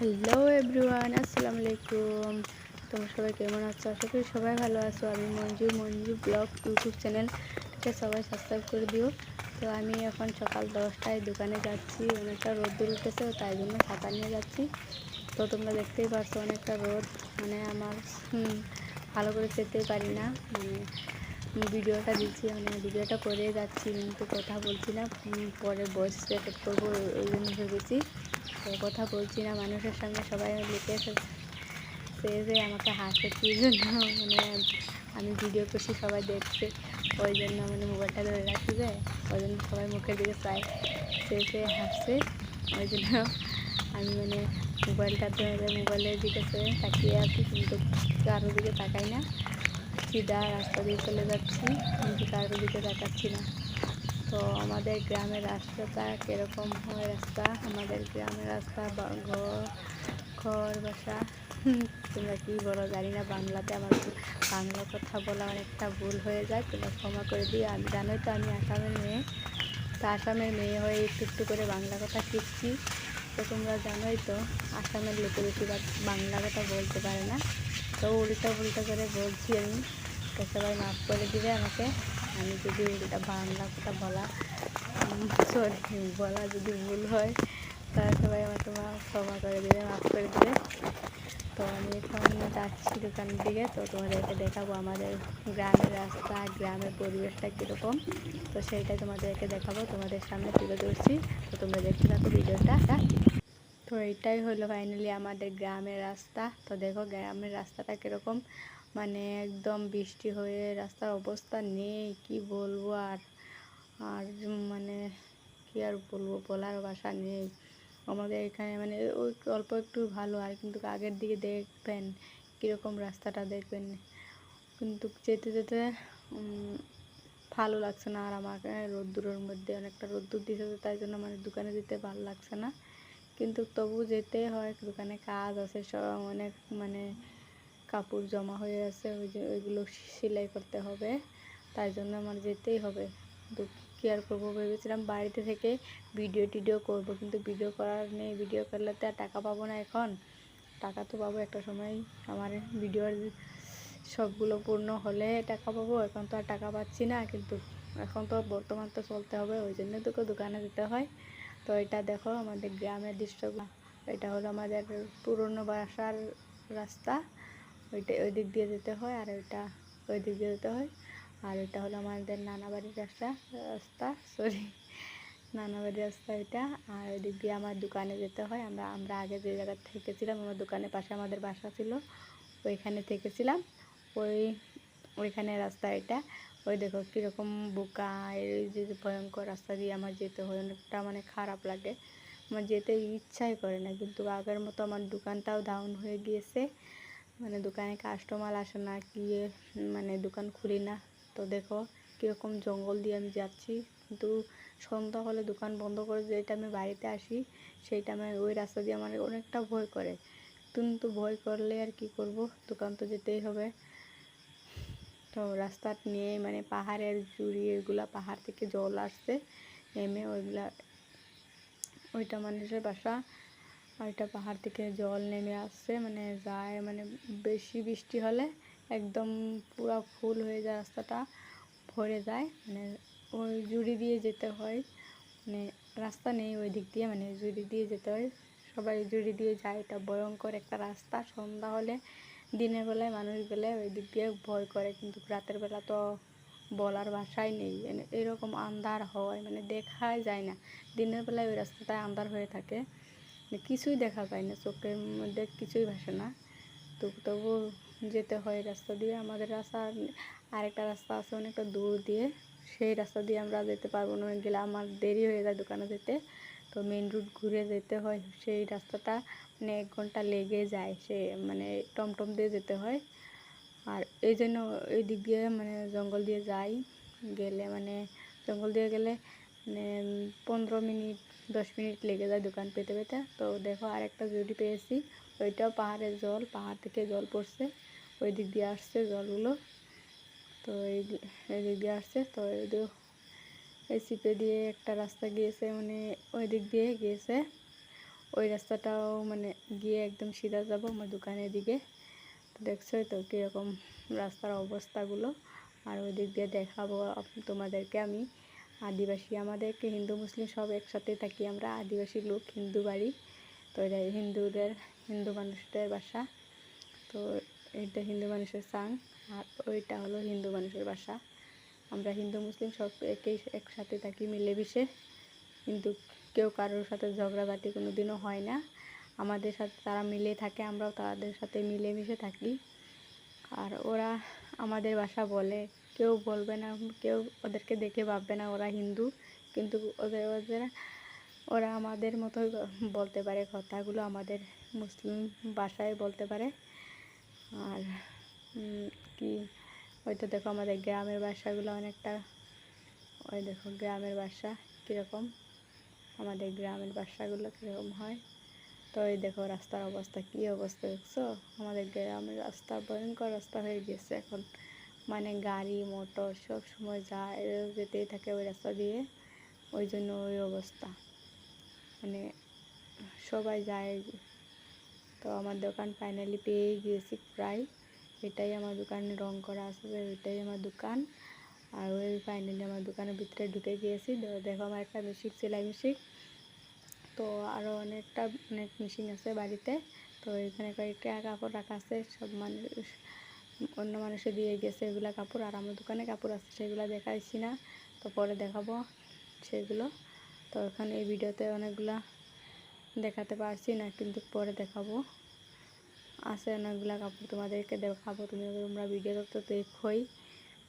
Hello everyone আসসালামু আলাইকুম তোমরা সবাই কেমন আছো? আশা করি সবাই ভালো আছো। আমি মঞ্জু মঞ্জু ব্লগ ইউটিউব চ্যানেলটা সবাই সাবস্ক্রাইব করে দিও। তো আমি এখন সকাল দশটায় দোকানে যাচ্ছি। অনেকটা রোদ্দুর উঠেছে তাই জন্য ছাতা নিয়ে যাচ্ছি। তো তোমরা দেখতেই পারছ অনেকটা রোদ। মানে আমার ভালো করে যেতেই পারি না। মানে ভিডিওটা দিচ্ছি মানে ভিডিওটা করে যাচ্ছি, কিন্তু কথা বলছি না। পরে ভয়েস রেকর্ড করব ওই জন্য ভেবেছি। তো কথা বলছি না, মানুষের সঙ্গে সবাই লিখে সে যে আমাকে হাসে কি জন্য মানে আমি ভিডিও করছি, সবাই দেখছে। ওই জন্য মানে মোবাইলটা ধরে রাখি যায় ওই জন্য সবাই মুখের দিকে চায়। সে সে হাসছে, ওই জন্য আমি মানে মোবাইলটা ধরে মোবাইলের দিকে সে তাকিয়ে আছি, কিন্তু কারোর দিকে তাকাই না। সিধা রাস্তা দিয়ে চলে যাচ্ছি। কিন্তু কারোর দিকে তাকাচ্ছি না। তো আমাদের গ্রামের রাস্তাটা কীরকম হয় রাস্তা? আমাদের গ্রামের রাস্তা ঘর ঘর, বাসা। তোমরা কী বলো? জানি না, বাংলাতে আমার বাংলা কথা বলা অনেকটা ভুল হয়ে যায়। তোমরা ক্ষমা করে দিও। আমি, জানোই তো আমি আসামের মেয়ে। তো আসামের মেয়ে হয়ে একটু একটু করে বাংলা কথা শিখছি। তো তোমরা জানোই তো, আসামের লোকে বেশিরভাগ বাংলা কথা বলতে পারে না। তো উল্টা উল্টা করে বলছি আমি। তো সবাই মাফ করে দিবে আমাকে। আমি যদি উল্টা বাংলা কথা বলা সরি বলা যদি ভুল হয়, তাহলে সবাই আমাকে ক্ষমা করে দেবে, মাফ করে দেবে। তো আমি এখন যাচ্ছি দোকানের দিকে, তো তোমাদেরকে দেখাবো আমাদের গ্রামের রাস্তা, গ্রামের পরিবেশটা কীরকম। তো সেইটাই তোমাদেরকে দেখাবো, তোমাদের সামনে তুলে ধরছি। তো তোমরা দেখতে থাকো ভিডিওটা। তো এটাই হলো ফাইনালি আমাদের গ্রামের রাস্তা। তো দেখো গ্রামের রাস্তাটা কীরকম। মানে একদম বৃষ্টি হয়ে রাস্তার অবস্থা নেই, কি বলব? আর আর মানে কি আর বলব? বলার ভাষা নেই। আমাদের এখানে মানে ওই অল্প একটু ভালো, আর কিন্তু আগের দিকে দেখবেন কীরকম রাস্তাটা দেখবেন। কিন্তু যেতে যেতে ভালো লাগছে না। আর আমাকে রোদ্দুরের মধ্যে অনেকটা রোদ্দুর দিতে তাই জন্য মানে দোকানে যেতে ভালো লাগছে না। কিন্তু তবু যেতে হয়, দোকানে কাজ আছে, সব অনেক মানে কাপড় জমা হয়ে আছে ওই যে ওইগুলো সেলাই করতে হবে। তাই জন্য আমার যেতেই হবে। তো কী আর করব ভেবেছিলাম বাড়িতে থেকে ভিডিও টিডিও করব, কিন্তু ভিডিও করার নেই। ভিডিও করলে তো আর টাকা পাবো না এখন। টাকা তো পাবো একটা সময়। আমার ভিডিওর সবগুলো পূর্ণ হলে টাকা পাবো। এখন তো আর টাকা পাচ্ছি না, কিন্তু এখন তো বর্তমান তো চলতে হবে, ওই জন্য তোকে দোকানে যেতে হয়। তো এটা দেখো, আমাদের গ্রামের দৃশ্যগুলো। এটা হলো আমাদের পুরনো বাসার রাস্তা। ওইটা ওই দিক দিয়ে যেতে হয় আর ওইটা ওই দিক দিয়ে যেতে হয়। আর ওইটা হলো আমাদের নানা বাড়ির রাস্তা রাস্তা সরি নানা বাড়ির রাস্তা এটা। আর ওই দিক দিয়ে আমার দোকানে যেতে হয়। আমরা আমরা আগে যে জায়গা থেকেছিলাম, আমার দোকানের পাশে আমাদের বাসা ছিল, ওইখানে থেকেছিলাম। ওই, ওইখানে রাস্তা এটা। ওই দেখো কীরকম বোকা, এই যে ভয়ঙ্কর রাস্তা দিয়ে আমার যেতে হয়, অনেকটা মানে খারাপ লাগে। আমার যেতে ইচ্ছাই করে না, কিন্তু আগের মতো আমার দোকানটাও ডাউন হয়ে গিয়েছে। মানে দোকানে কাস্টমার আসে না কি মানে দোকান খুলি না। তো দেখো কীরকম জঙ্গল দিয়ে আমি যাচ্ছি। কিন্তু সন্ধ্যা হলে দোকান বন্ধ করে যে টাইমে বাড়িতে আসি, সেই টাইমে ওই রাস্তা দিয়ে আমার অনেকটা ভয় করে। কিন্তু ভয় করলে আর কি করব? দোকান তো যেতেই হবে। তো রাস্তা নিয়ে মানে পাহাড়ের জুড়ি এগুলা পাহাড় থেকে জল আসছে, নেমে ওইগুলা ওইটা মানুষের বাসা। ওইটা পাহাড় থেকে জল নেমে আসছে মানে যায় মানে বেশি বৃষ্টি হলে একদম পুরো ফুল হয়ে যায় রাস্তাটা, ভরে যায় মানে ওই জুড়ি দিয়ে যেতে হয় মানে রাস্তা নেই ওই দিক দিয়ে মানে জুড়ি দিয়ে যেতে হয়, সবাই জুড়ি দিয়ে যায়, এটা ভয়ঙ্কর একটা রাস্তা, সন্ধ্যা হলে, দিনের বেলায় মানুষ গেলে ওই দিক দিয়ে ভয় করে, কিন্তু রাতের বেলা তো বলার ভাষাই নেই মানে এরকম আন্ধার হয় মানে দেখাই যায় না, দিনের বেলায় ওই রাস্তাটায় আন্ধার হয়ে থাকে। কিছুই দেখা যায় না, চোখের মধ্যে কিছুই ভাসে না। তো তবু যেতে হয় রাস্তা দিয়ে। আমাদের রাস্তা, আরেকটা রাস্তা আছে অনেকটা দূর দিয়ে। সেই রাস্তা দিয়ে আমরা যেতে পারব না। গেলে আমার দেরি হয়ে যায় দোকানে যেতে। তো মেন রুট ঘুরে যেতে হয়। সেই রাস্তাটা মানে এক ঘণ্টা লেগে যায়। সে মানে টমটম দিয়ে যেতে হয়। আর এই জন্য এই দিক দিয়ে মানে জঙ্গল দিয়ে যাই। গেলে মানে জঙ্গল দিয়ে গেলে মানে পনেরো মিনিট, দশ মিনিট লেগে যায় দোকান পেতে পেতে। তো দেখো, আরেকটা জুড়ি পেয়েছি। ওইটাও পাহাড়ের জল, পাহাড় থেকে জল পড়ছে। ওই দিক দিয়ে আসছে জলগুলো। তো এই দিক দিয়ে আসছে। তো এই সিপে দিয়ে একটা রাস্তা গিয়েছে মানে ওই দিক দিয়ে গিয়েছে। ওই রাস্তাটাও মানে গিয়ে একদম সিধা যাব আমার দোকানের দিকে। তো দেখছোই তো কীরকম রাস্তার অবস্থাগুলো। আর ওই দিক দিয়ে দেখাবো তোমাদেরকে আমি। আদিবাসী, আমাদেরকে হিন্দু, মুসলিম সব একসাথে থাকি আমরা। আদিবাসী লোক, হিন্দু বাড়ি। তো এটা হিন্দুদের, হিন্দু মানুষদের বাসা। তো এটা হিন্দু মানুষের সাং, আর ওইটা হলো হিন্দু মানুষের বাসা। আমরা হিন্দু, মুসলিম সব একেই একসাথে থাকি মিলেমিশে। কিন্তু কেউ কারোর সাথে ঝগড়াঝাটি কোনো দিনও হয় না। আমাদের সাথে তারা মিলে থাকে, আমরাও তাদের সাথে মিলেমিশে থাকি। আর ওরা আমাদের বাসা বলে। কেউ বলবে না, কেউ ওদেরকে দেখে ভাববে না ওরা হিন্দু। কিন্তু ওদের ওদের, ওরা আমাদের মতোই বলতে পারে, কথাগুলো আমাদের মুসলিম ভাষায় বলতে পারে। আর কি হয়তো দেখো আমাদের গ্রামের বাসাগুলো অনেকটা, ওই দেখো গ্রামের বাসা কীরকম, আমাদের গ্রামের বাসাগুলো কীরকম হয়। তো এই দেখো রাস্তার অবস্থা, কী অবস্থা দেখছ? আমাদের গ্রামের রাস্তা ভয়ঙ্কর রাস্তা হয়ে গেছে এখন। মানে গাড়ি, মোটর সব সময় যায়, যেতেই থাকে ওই রাস্তা দিয়ে। ওই জন্য ওই অবস্থা। মানে সবাই যায়। তো আমার দোকান ফাইনালি পেয়ে গিয়েছি প্রায়। এটাই আমার দোকানে, রং করা আছে এটাই আমার দোকান। আর ওই ফাইনালি আমার দোকানের ভিতরে ঢুকে গিয়েছি। দেখো আমার একটা মেশিন সেলাই মেশিন তো আরও অনেকটা, অনেক মেশিন আছে বাড়িতে। তো এখানে কয়েকটা কাপড় রাখা আছে, সব মানুষ অন্য মানুষে দিয়ে গেছে, এগুলা কাপড় আর আমার দোকানে কাপড় আছে, সেগুলো দেখাইছি না, তো পরে দেখাবো সেগুলো। তো এখানে এই ভিডিওতে অনেকগুলা দেখাতে পারছি না, কিন্তু পরে দেখাবো। আছে অনেকগুলা কাপড় তোমাদেরকে দেখাবো, তুমি তোমরা ভিডিও তো দেখোই।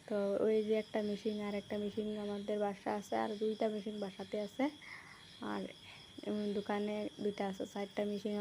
তো ওই যে একটা মেশিন আর একটা মেশিন আমাদের বাসা আছে, আর দুইটা মেশিন বাসাতে আছে। আর দোকানে দুইটা আছে, চারটা মেশিন